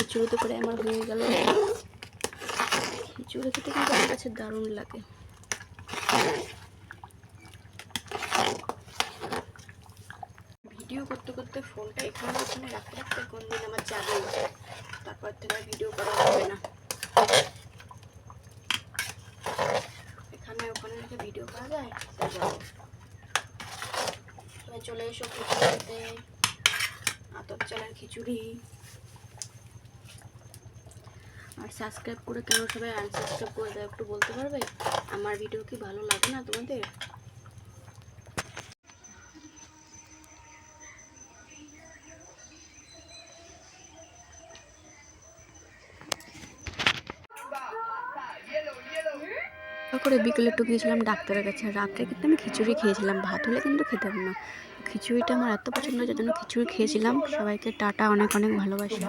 খিচুড়িতে করে আমার হয়ে গেল। খিচুড়ি খেতে কিন্তু আমার কাছে দারুণ লাগে। ভিডিও করতে করতে ফোনটা এখানে ওখানে রাখতে রাখতে কোন দিন আমার যাবে তারপর থেকে ভিডিও করা হবে না। এখানে ওখানে রেখে ভিডিও করা যায়? এবার চলে এসো খিচুড়িতে। আতপ চালের খিচুড়ি। আর সাবস্ক্রাইব করে কেন সবাই আনসাবস্ক্রাইব করে দেয় একটু বলতে পারবে? আমার ভিডিও কি ভালো লাগে না তোমাদের? করে বিকেলে একটু গিয়েছিলাম, ডাক্তারের কাছে। রাত্রে কিন্তু আমি খিচুড়ি খেয়েছিলাম, ভাত হলে কিন্তু খেতাম না। খিচুড়িটা আমার এত পছন্দ যার জন্য খিচুড়ি খেয়েছিলাম। সবাইকে টাটা, অনেক অনেক ভালোবাসা।